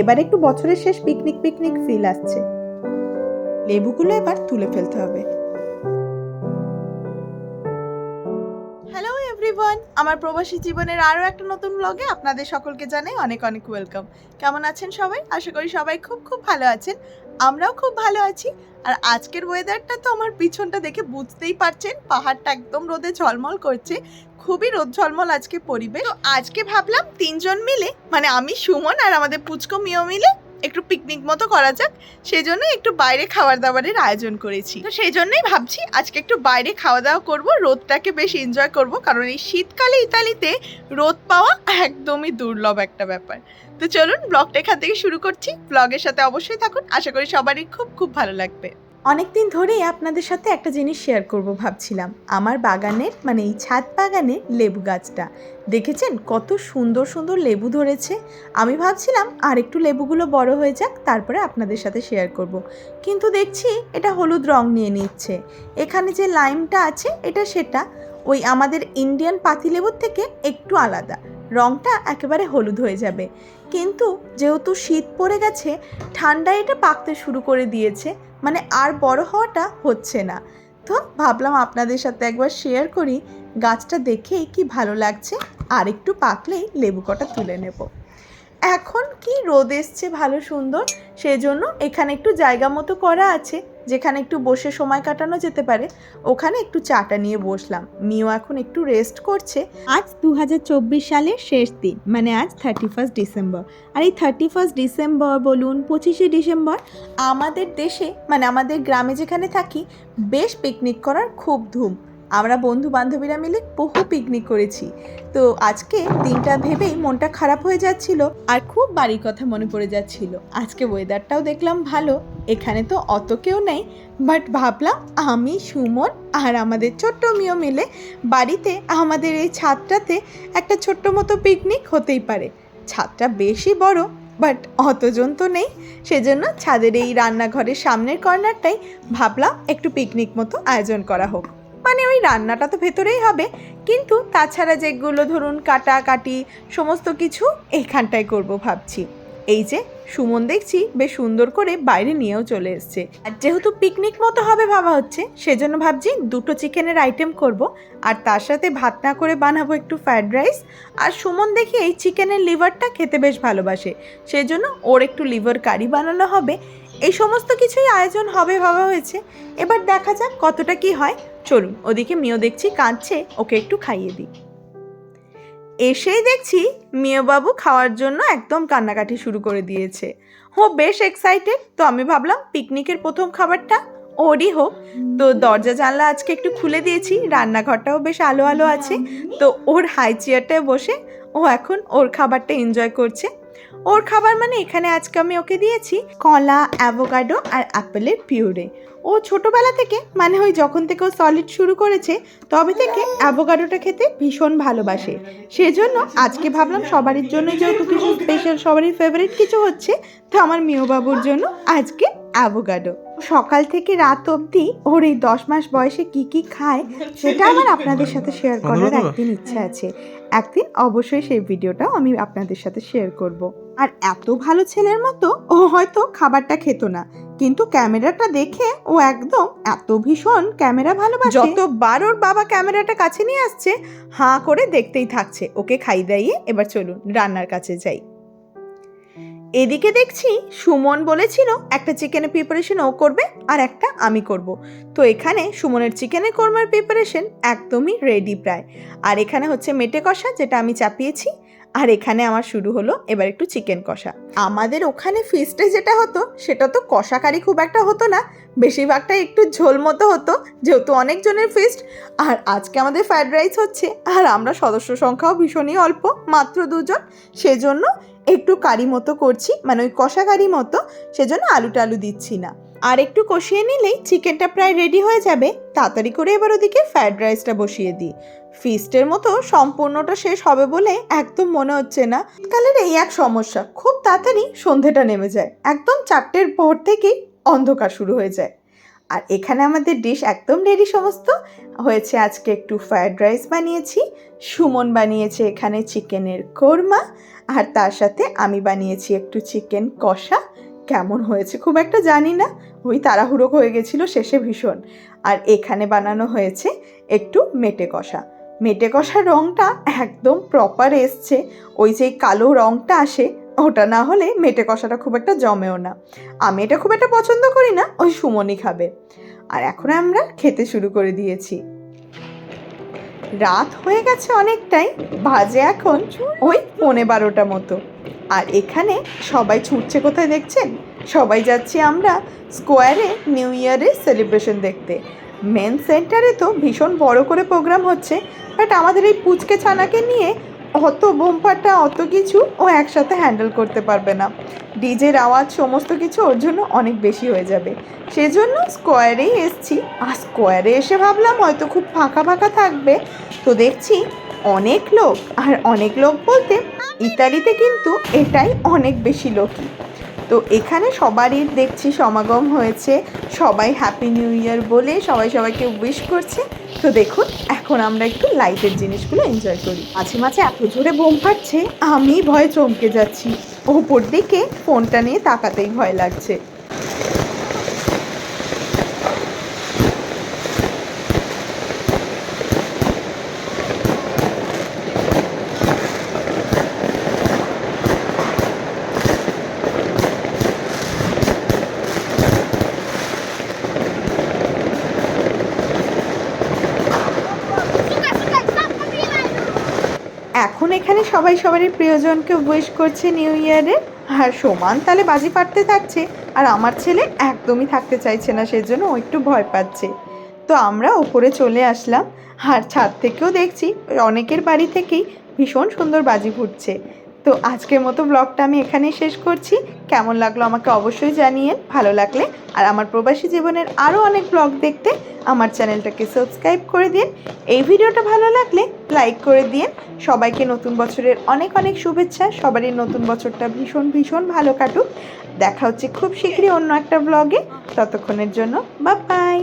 এবার একটু বছরের শেষ পিকনিক পিকনিক ফিল আসছে। লেবুগুলো এবার তুলে ফেলতে হবে। হ্যালো আমার প্রবাসী জীবনের আরও একটা নতুন ব্লগে আপনাদের সকলকে জানাই অনেক অনেক ওয়েলকাম কেমন আছেন সবাই? আশা করি সবাই খুব খুব ভালো আছেন। আমরাও খুব ভালো আছি। আর আজকের ওয়েদারটা তো আমার পিছনটা দেখে বুঝতেই পারছেন, পাহাড়টা একদম রোদে ঝলমল করছে। খুবই রোদ ঝলমল আজকে পরিবেশ। তো আজকে ভাবলাম তিনজন মিলে মানে আমি, সুমন আর আমাদের পুচকো মিও মিলে একটু পিকনিক মতো করা যাক। সেই জন্য একটু বাইরে খাবার দাবারের আয়োজন করেছি। তো সেই জন্যই ভাবছি আজকে একটু বাইরে খাওয়া দাওয়া করব, রোদটাকে বেশ এনজয় করব, কারণ এই শীতকালে ইতালিতে রোদ পাওয়া একদমই দুর্লভ একটা ব্যাপার। তো চলুন, ব্লগটা এখান থেকে শুরু করছি। ব্লগের সাথে অবশ্যই থাকুন। আশা করি সবারই খুব খুব ভালো লাগবে। অনেক দিন ধরেই আপনাদের সাথে একটা জিনিস শেয়ার করব ভাবছিলাম। আমার বাগানের মানে এই ছাদ বাগানের লেবু গাছটা। দেখেছেন কত সুন্দর সুন্দর লেবু ধরেছে? আমি ভাবছিলাম আর একটু লেবুগুলো বড় হয়ে যাক, তারপরে আপনাদের সাথে শেয়ার করব। কিন্তু দেখছি এটা হলুদ রং নিয়ে নিচ্ছে। এখানে যে লাইমটা আছে, এটা সেটা। ওই আমাদের ইন্ডিয়ান পাতিলেবুর থেকে একটু আলাদা। রংটা একেবারে হলুদ হয়ে যাবে। কিন্তু যেহেতু শীত পড়ে গেছে ঠান্ডায় এটা পাকতে শুরু করে দিয়েছে। মানে আর বড় হওয়াটা হচ্ছে না। তো ভাবলাম আপনাদের সাথে একবার শেয়ার করি। গাছটা দেখেই কি ভালো লাগছে? আর একটু পাকলেই লেবু কটা তুলে নেব। এখন কি রোদ এসছে ভালো সুন্দর? সেই জন্য এখানে একটু জায়গা মতো করা আছে, যেখানে একটু বসে সময় কাটানো যেতে পারে। ওখানে একটু চাটা নিয়ে বসলাম। মিও এখন একটু রেস্ট করছে। আজ দু হাজার চব্বিশ সালের শেষ দিন মানে আজ থার্টি ফার্স্ট ডিসেম্বর আর এই থার্টি ফার্স্ট ডিসেম্বর বলুন, পঁচিশে ডিসেম্বর আমাদের দেশে মানে আমাদের গ্রামে যেখানে থাকি, বেশ পিকনিক করার খুব ধুম। আমরা বন্ধু বান্ধবীরা মিলে বহু পিকনিক করেছি। তো আজকে দিনটা ভেবেই মনটা খারাপ হয়ে যাচ্ছিল আর খুব বাড়ির কথা মনে পড়ে যাচ্ছিল। আজকে ওয়েদারটাও দেখলাম ভালো। এখানে তো অত কেউ নেই। বাট ভাবলাম আমি, সুমন আর আমাদের ছোট্ট মিও মিলে বাড়িতে আমাদের এই ছাদটাতে একটা ছোট্ট মতো পিকনিক হতেই পারে। ছাদটা বেশি বড় বাট অতজন তো নেই। সেজন্য ছাদের এই রান্নাঘরের সামনের কর্নারটাই ভাবলাম একটু পিকনিক মতো আয়োজন করা হোক। মানে ওই রান্নাটা তো ভেতরেই হবে। কিন্তু তাছাড়া যেগুলো ধরুন কাটাকাটি সমস্ত কিছু এইখানটায় করব ভাবছি। এই যে সুমন দেখছি বেশ সুন্দর করে বাইরে নিয়েও চলে এসছে। আর যেহেতু পিকনিক মতো হবে ভাবা হচ্ছে, সেজন্য ভাবছি দুটো চিকেনের আইটেম করব। আর তার সাথে ভাত না করে বানাবো একটু ফ্রায়েড রাইস আর সুমন দেখি এই চিকেনের লিভারটা খেতে বেশ ভালোবাসে। সেজন্য ওর একটু লিভার কারি বানানো হবে। এই সমস্ত কিছুই আয়োজন হবে ভাবা হয়েছে। এবার দেখা যাক কতটা কি হয়। চলুন, ওদিকে মিও দেখছি কাঁদছে, ওকে একটু খাইয়ে দিই। এসেই দেখছি মিয়বাবু খাওয়ার জন্য একদম কান্নাকাটি শুরু করে দিয়েছে। ও বেশ এক্সাইটেড তো আমি ভাবলাম পিকনিকের প্রথম খাবারটা ওরই হোক। তো দরজা জানলা আজকে একটু খুলে দিয়েছি, রান্নাঘরটাও বেশ আলো আলো আছে। তো ওর হাই চেয়ারটায় বসে ও এখন ওর খাবারটা এনজয় করছে। ওর খাবার মানে এখানে আজকে আমি ওকে দিয়েছি কলা অ্যাভোকাডো আর অ্যাপেলের পিউরে ও ছোটোবেলা থেকে মানে ওই যখন থেকে ও সলিড শুরু করেছে, তবে থেকে অ্যাভোকাডোটা খেতে ভীষণ ভালোবাসে। সেজন্য আজকে ভাবলাম সবারই জন্য যেহেতু কিছু স্পেশাল সবারই ফেভারিট কিছু হচ্ছে, তো আমার মেয়ে বাবুর জন্য আজকে অ্যাভোকাডো সকাল থেকে রাত অবধি ওর এই দশ মাস বয়সে কি কি খায় সেটা আমার আপনাদের সাথে শেয়ার করার একদিন ইচ্ছা আছে। একদিন অবশ্যই সেই ভিডিওটাও আমি আপনাদের সাথে শেয়ার করব। আর এত ভালো ছেলের মতো ও হয়তো খাবারটা খেত না। কিন্তু ক্যামেরাটা দেখে ও একদম এত ভীষণ ক্যামেরা ভালোবাসে। যতবার ওর বাবা ক্যামেরাটা কাছে নিয়ে আসছে হাঁ করে দেখতেই থাকছে। ওকে খাই দাইয়ে এবার চলুন রান্নার কাছে যাই। এদিকে দেখছি সুমন বলেছিল একটা চিকেনের প্রিপারেশন ও করবে আর একটা আমি করব। তো এখানে সুমনের চিকেনের কোরমার প্রিপারেশন একদমই রেডি প্রায়। আর এখানে হচ্ছে মেটে কষা যেটা আমি চাপিয়েছি। আর এখানে আমার শুরু হলো এবার একটু চিকেন কষা। আমাদের ওখানে ফিস্টে যেটা হতো, সেটা তো কষাকারি খুব একটা হতো না। বেশিরভাগটাই একটু ঝোল মতো হতো, যেহেতু অনেকজনের ফিস্ট আর আজকে আমাদের ফ্রায়েড রাইস হচ্ছে। আর আমরা সদস্য সংখ্যাও ভীষণই অল্প, মাত্র দুজন। সেজন্য একটু কারি মতো করছি মানে ওই কষা কারি মতো, সেজন্য আলু টালু দিচ্ছি না। আর একটু কষিয়ে নিলেই চিকেনটা প্রায় রেডি হয়ে যাবে, তাড়াতাড়ি করে এবার ওদিকে ফ্রায়েড রাইসটা বসিয়ে দিই। ফিস্টের মতো সম্পূর্ণটা শেষ হবে বলে একদম মনে হচ্ছে না। কালের এই এক সমস্যা, খুব তাড়াতাড়ি সন্ধেটা নেমে যায়। একদম চারটের পর থেকেই অন্ধকার শুরু হয়ে যায়। আর এখানে আমাদের ডিশ একদম রেডি সমস্ত। হয়েছে আজকে একটু ফ্রায়েড রাইস বানিয়েছি, সুমন বানিয়েছে এখানে চিকেনের কোরমা, আর তার সাথে আমি বানিয়েছি একটু চিকেন কষা। কেমন হয়েছে খুব একটা জানি না, ওই তাড়াহুড়ো হয়ে গেছিল শেষে ভীষণ। আর এখানে বানানো হয়েছে একটু মেটে কষা। মেটে কষার রঙটা একদম প্রপার এসছে, ওই যে কালো রঙটা আসে ওটা না হলে মেটে কষাটা খুব একটা জমেও না। আমি এটা খুব একটা পছন্দ করি না, ওই সুমনই খাবে। আর এখন আমরা খেতে শুরু করে দিয়েছি। রাত হয়ে গেছে অনেকটাই, বাজে এখন ওই পৌনে বারোটা মতো। আর এখানে সবাই ছুটছে কোথায় দেখছেন? সবাই যাচ্ছি আমরা স্কোয়ারে নিউ ইয়ারের সেলিব্রেশন দেখতে। মেন সেন্টারে তো ভীষণ বড় করে প্রোগ্রাম হচ্ছে, বাট আমাদের এই পুচকে ছানাকে নিয়ে অত বোমপাটা অত কিছু ও একসাথে হ্যান্ডেল করতে পারবে না। ডিজের আওয়াজ, সমস্ত কিছু ওর জন্য অনেক বেশি হয়ে যাবে। সেজন্য স্কোয়ারেই এসছি। আর স্কোয়ারে এসে ভাবলাম হয়তো খুব ফাঁকা ফাঁকা থাকবে। তো দেখছি অনেক লোক, আর অনেক লোক বলতে ইতালিতে কিন্তু এটাই অনেক বেশি লোকই। তো এখানে সবারই দেখছি সমাগম হয়েছে। সবাই হ্যাপি নিউ ইয়ার বলে সবাই সবাইকে উইশ করছে। তো দেখুন, এখন আমরা একটু লাইটের জিনিসগুলো এনজয় করি। মাঝে মাঝে এত জোরে বোম ফাটছে, আমি ভয়ে চমকে যাচ্ছি। ওপর দিকে ফোনটা নিয়ে তাকাতেই ভয় লাগছে। এখন এখানে সবাই সবারই প্রিয়জনকে উইশ করছে নিউ ইয়ারে আর সমান তাহলে বাজি পারতে থাকছে। আর আমার ছেলে একদমই থাকতে চাইছে না, সেজন্য ও একটু ভয় পাচ্ছে। তো আমরা ওপরে চলে আসলাম। আর ছাদ থেকেও দেখছি, অনেকের বাড়ি থেকেই ভীষণ সুন্দর বাজি ফুটছে। তো আজকের মতো ব্লগটা আমি এখানেই শেষ করছি। কেমন লাগল আমাকে অবশ্যই জানিয়েন ভালো লাগলে, আর আমার প্রবাসী জীবনের আরও অনেক ব্লগ দেখতে আমার চ্যানেলটাকে সাবস্ক্রাইব করে দিন। এই ভিডিওটা ভালো লাগলে লাইক করে দিন। সবাইকে নতুন বছরের অনেক অনেক শুভেচ্ছা। সবারই নতুন বছরটা ভীষণ ভীষণ ভালো কাটুক। দেখা হচ্ছে খুব শীঘ্রই অন্য একটা ব্লগে। ততক্ষণের জন্য বা বাই